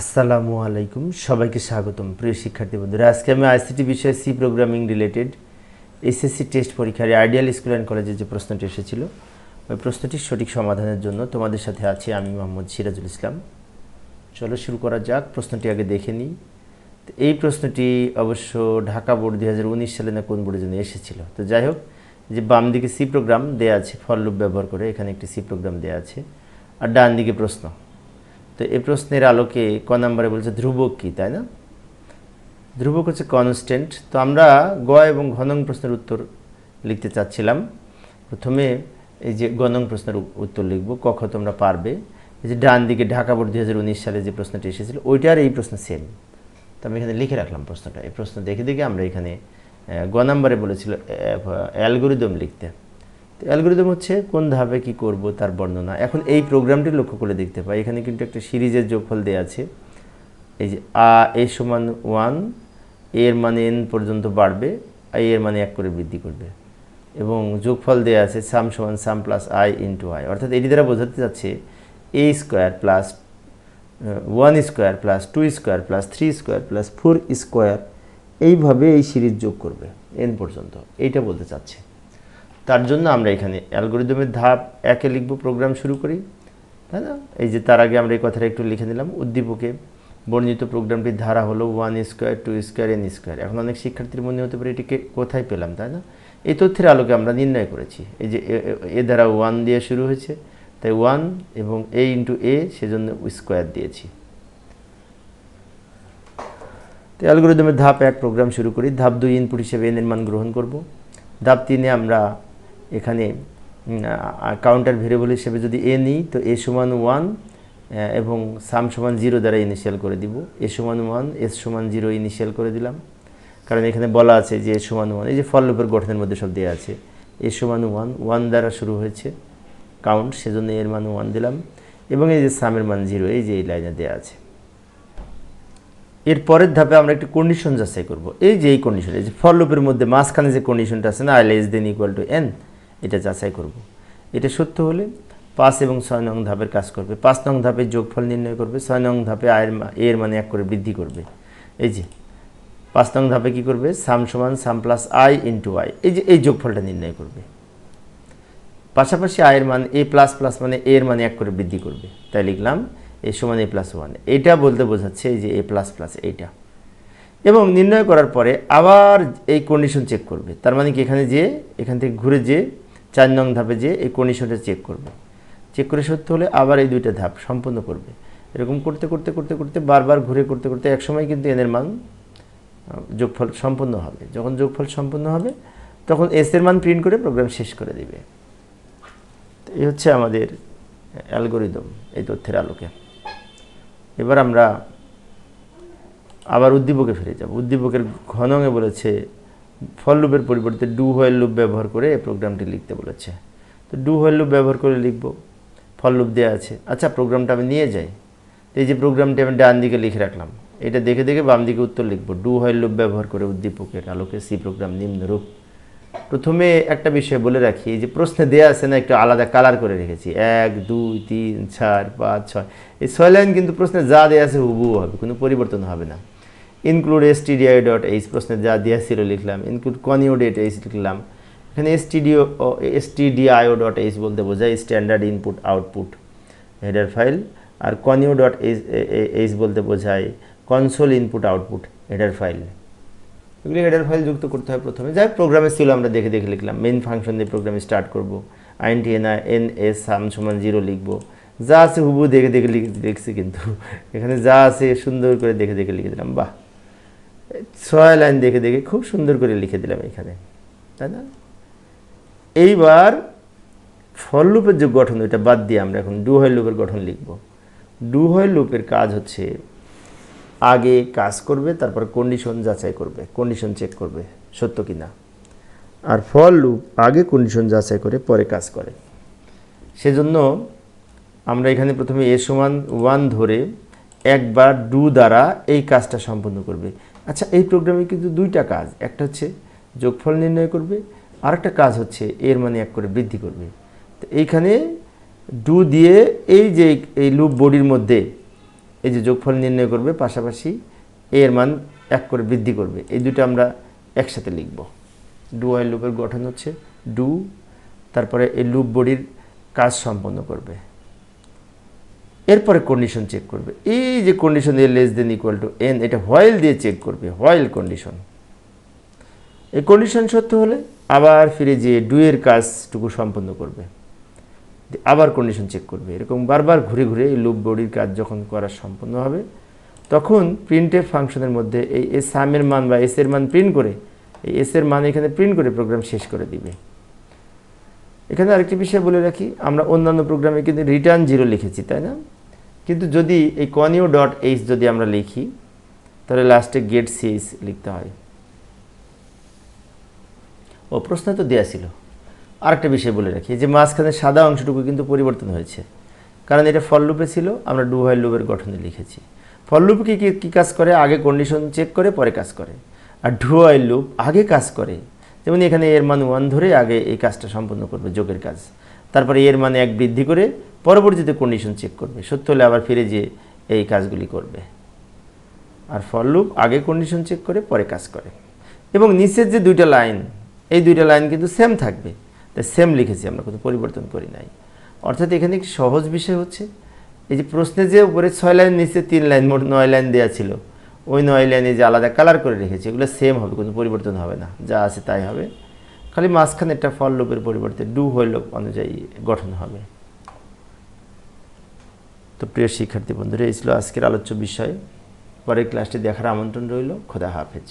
আসসালামু আলাইকুম, সবাইকে স্বাগতম। প্রিয় শিক্ষার্থী বন্ধুরা, আজকে আমি আইসিটি বিষয়ে C programming related SSC test পরীক্ষার আইডিয়াল স্কুল অ্যান্ড কলেজে যে প্রশ্নটি এসেছিল, ওই প্রশ্নটির সঠিক সমাধানের জন্য তোমাদের সাথে আছি আমি মোহাম্মদ সিরাজুল ইসলাম। চলো শুরু করা যাক, প্রশ্নটি আগে দেখে নিই। এই প্রশ্নটি অবশ্য ঢাকা বোর্ড দুই হাজার উনিশ সালে না কোন বোর্ডের জন্য এসেছিল। তো যাই হোক, যে বাম দিকে সি প্রোগ্রাম দেওয়া আছে ফল লুপ ব্যবহার করে এখানে একটি সি প্রোগ্রাম দেওয়া আছে। আর ডান দিকে প্রশ্ন। তো এই প্রশ্নের আলোকে ক নম্বরে বলছে ধ্রুবক কী, তাই না? ধ্রুবক হচ্ছে কনস্ট্যান্ট তো আমরা গ এবং ঘনং প্রশ্নের উত্তর লিখতে চাচ্ছিলাম। প্রথমে এই যে গণং প্রশ্নের উত্তর লিখব কখ তোমরা পারবে। এই যে ডান দিকে ঢাকা বোর্ড দু হাজার উনিশ সালে যে প্রশ্নটি এসেছিল, ওইটার এই প্রশ্ন সেম তো আমি এখানে লিখে রাখলাম প্রশ্নটা। এই প্রশ্ন দেখে দেখে আমরা এখানে গ নম্বরে বলেছিল অ্যালগোরিদম লিখতে। অ্যালগোরিদম হচ্ছে কোন ধাপে কি করব তার বর্ণনা। এখন এই প্রোগ্রামটি লক্ষ্য করে দেখতে পাই। এখানে কিন্তু একটা সিরিজের যোগফল দেওয়া আছে। এই যে আ, এ সমান ওয়ান, এর মানে এন পর্যন্ত বাড়বে আই এর মানে এক করে বৃদ্ধি করবে। এবং যোগফল দেওয়া আছে সাম সমান sum plus I into I. অর্থাৎ এটি দ্বারা বোঝাতে যাচ্ছে A square plus one square plus two square plus three square plus four square. এইভাবে এই সিরিজ যোগ করবে এন পর্যন্ত। এইটা বলতে চাচ্ছে। তার জন্য আমরা এখানে অ্যালগোরিদমের ধাপ একে লিখব, প্রোগ্রাম শুরু করি, তাই না? এই যে তার আগে আমরা এই কথাটা একটু লিখে নিলাম, উদ্দীপকে বর্ণিত প্রোগ্রামটির ধারা হলো one square two square N square এখন অনেক শিক্ষার্থীর মনে হতে পারে এটিকে কোথায় পেলাম, তাই না? এই তথ্যের আলোকে আমরা নির্ণয় করেছি। এই যে এ- এ- এ দ্বারা ওয়ান দিয়ে শুরু হয়েছে, তাই ওয়ান এবং এ ইন্টু এ সেজন্য স্কোয়ার দিয়েছি। তো অ্যালগোরিদমের ধাপ এক, প্রোগ্রাম শুরু করি। ধাপ দুই ইনপুট হিসেবে এন এর মান গ্রহণ করব। ধাপ তিনে আমরা এখানে কাউন্টার ভেরিয়েবল হিসেবে যদি এ নিই, তো এ সমান ওয়ান এবং সাম সমান জিরো দ্বারা ইনিশিয়াল করে দিব। এ সমান ওয়ান এস সমান জিরো ইনিশিয়াল করে দিলাম। কারণ এখানে বলা আছে যে এ সমান ওয়ান এই যে ফল লুপের গঠনের মধ্যে সব দেওয়া আছে। এ সমান ওয়ান ওয়ান দ্বারা শুরু হয়েছে কাউন্ট সেজন্য এর মান ওয়ান দিলাম। এবং এই যে সামের মান জিরো এই যে এই লাইনে দেওয়া আছে। এর পরের ধাপে আমরা একটি কন্ডিশন যাচাই করব। এই যে এই কন্ডিশন এই যে ফর লুপের মধ্যে মাঝখানে যে কন্ডিশনটা আছে না I less than equal to N এটা যাচাই করব। এটা সত্য হলে পাঁচ এবং ছয় নং ধাপের কাজ করবে। পাঁচ নং ধাপে যোগফল নির্ণয় করবে, ছয় নং ধাপে আয়ের এর মানে এক করে বৃদ্ধি করবে। এই যে, পাঁচ নং ধাপে কি করবে? সাম সমান sum plus I into I. এই যে, এই যোগফলটা নির্ণয় করবে। পাশাপাশি আয়ের মান এ প্লাস প্লাস মানে এর মানে এক করে বৃদ্ধি করবে। তাই লিখলাম এ সমান এ প্লাস ওয়ান। এইটা বলতে বোঝাচ্ছে এই যে এ প্লাস প্লাস এইটা। এবং নির্ণয় করার পরে আবার এই কন্ডিশন চেক করবে। তার মানে কি এখানে যে, এখান থেকে ঘুরে যে চার নং ধাপে যেয়ে এই কন্ডিশনটা চেক করবে। চেক করে সত্য হলে আবার এই দুইটা ধাপ সম্পূর্ণ করবে। এরকম করতে করতে করতে করতে, বারবার ঘুরে করতে করতে একসময় কিন্তু এনের মান যোগফল সম্পূর্ণ হবে। যখন যোগফল সম্পূর্ণ হবে, তখন এস এর মান প্রিন্ট করে প্রোগ্রাম শেষ করে দিবে। এই হচ্ছে আমাদের অ্যালগোরিদম এই তথ্যের আলোকে। এবার আমরা আবার উদ্দীপকে ফিরে যাব। উদ্দীপকের ঘনঙে বলেছে ফল লুপের পরিবর্তে ডু হোয়েল লুপ ব্যবহার করে এই প্রোগ্রামটি লিখতে বলেছে। তো ডু হোয়েল লুপ ব্যবহার করে লিখব। ফল লুপ দেওয়া আছে। আচ্ছা প্রোগ্রামটা আমি নিয়ে যাই। এই যে প্রোগ্রামটি আমি ডান দিকে লিখে রাখলাম, এটা দেখে দেখে বাম দিকে উত্তর লিখব। ডু হোয়েল লুপ ব্যবহার করে উদ্দীপকের আলোকে সি প্রোগ্রাম নিম্নরূপ। প্রথমে একটা বিষয় বলে রাখি, এই যে প্রশ্নে দেওয়া আছে না, একটু আলাদা কালার করে রেখেছি। এক, দুই, তিন, চার, পাঁচ, ছয়। এই ছয় লাইন কিন্তু প্রশ্নে যা দেওয়া আছে হুবহু হবে, কোনো পরিবর্তন হবে না। Include S TDI dot H প্রশ্নে যা দেওয়া ছিল লিখলাম ইনক্লুড কনিও ডেট এইচ লিখলাম। এখানে এস টিডিও এস টিডিআইও ডট এইচ বলতে বোঝায় standard input output header file আর কনিও ডট এইচ বলতে বোঝায় console input output header file এগুলি হেডার ফাইল যুক্ত করতে হয় প্রথমে। যাই প্রোগ্রামে ছিল, আমরা দেখে দেখে লিখলাম। মেন ফাংশন দিয়ে প্রোগ্রামে স্টার্ট করব। আইনটি এন এন এস সাম সমান জিরো লিখব। যা আছে হুবু দেখে দেখে লিখে লিখছি কিন্তু। এখানে যা আছে সুন্দর করে দেখে দেখে লিখে দিলাম। বাহ! ছয় লাইন দেখে দেখে খুব সুন্দর করে লিখে দিলাম এখানে, তাই না? এইবার ফল লুপের যে গঠন ওইটা বাদ দিয়ে আমরা এখন ডু হয় লুপের গঠন লিখব। ডু হয় লুপের কাজ হচ্ছে আগে কাজ করবে, তারপর কন্ডিশন যাচাই করবে কন্ডিশন চেক করবে, সত্য কি না? আর ফল লুপ আগে কন্ডিশন যাচাই করে পরে কাজ করে। সেজন্য আমরা এখানে প্রথমে এ সমান ওয়ান ধরে একবার ডু দ্বারা এই কাজটা সম্পন্ন করবে। আচ্ছা এই প্রোগ্রামে কিন্তু দুইটা কাজ। একটা হচ্ছে যোগফল নির্ণয় করবে, আরেকটা কাজ হচ্ছে এর মানে এক করে বৃদ্ধি করবে। তো এইখানে ডু দিয়ে এই যে এই লুপ বডির মধ্যে এই যে যোগফল নির্ণয় করবে, পাশাপাশি এর মান এক করে বৃদ্ধি করবে। এই দুটো আমরা একসাথে লিখব। ডু ওয়াইল লুপের গঠন হচ্ছে ডু তারপরে এই লুপ বডির কাজ সম্পন্ন করবে। এরপরে কন্ডিশন চেক করবে। এই যে condition A less than equal to N এটা হোয়াইল দিয়ে চেক করবে হোয়াইল কন্ডিশন এই কন্ডিশন সত্য হলে আবার ফিরে যেয়ে ডুয়ের কাজটুকু সম্পন্ন করবে। আবার কন্ডিশন চেক করবে। এরকম বারবার ঘুরে ঘুরে এই লুপ বডির কাজ যখন করা সম্পন্ন হবে, তখন প্রিন্টের ফাংশনের মধ্যে এই এস সামের মান বা এস এর মান প্রিন্ট করে, এই এস এর মান এখানে প্রিন্ট করে প্রোগ্রাম শেষ করে দিবে। এখানে আরেকটি বিষয় বলে রাখি, আমরা অন্যান্য প্রোগ্রামে কিন্তু রিটার্ন জিরো লিখেছি, তাই না? কিন্তু যদি এই কনিও ডট এইচ যদি আমরা লিখি, তাহলে লাস্টে গেট সিএইচ লিখতে হয়। ও, প্রশ্ন তো দেওয়া ছিল। আরেকটা বিষয় বলে রাখি, যে মাঝখানে সাদা অংশটুকু কিন্তু পরিবর্তন হয়েছে। কারণ এটা ফল লুপে ছিল, আমরা ডু হোয়াইল লুপের গঠনে লিখেছি। ফল লুপ কি কি- কাজ করে? আগে কন্ডিশন চেক করে, পরে কাজ করে। আর ডু হোয়াইল লুপ আগে কাজ করে। যেমন এখানে এর মান ওয়ান ধরে আগে এই কাজটা সম্পন্ন করবে, যোগের কাজ। তারপরে এর মানে এক বৃদ্ধি করে পরবর্তীতে কন্ডিশন চেক করবে। সত্য হলে আবার ফিরে যেয়ে এই কাজগুলি করবে। আর লুপ আগে কন্ডিশন চেক করে, পরে কাজ করে। এবং নিচের যে দুইটা লাইন এই দুইটা লাইন কিন্তু সেম থাকবে। তাই সেম লিখেছি আমরা, কোনো পরিবর্তন করি নাই। অর্থাৎ এখানে সহজ বিষয় হচ্ছে, এই যে প্রশ্নে যে উপরে ছয় লাইন নিচে তিন লাইন মোট নয় লাইন দেওয়া ছিল, ওই নয় লাইনে যে আলাদা কালার করে রেখেছে, এগুলো সেম হবে, কোনো পরিবর্তন হবে না। যা আছে তাই হবে। খালি মাঝখানে একটা ফল লোপের পরিবর্তে ডু হইল অনুযায়ী গঠন হবে। তো প্রিয় শিক্ষার্থী বন্ধুরা, এই ছিল আজকের আলোচ্য বিষয়। পরের ক্লাসটি দেখার আমন্ত্রণ রইল। খোদা হাফেজ।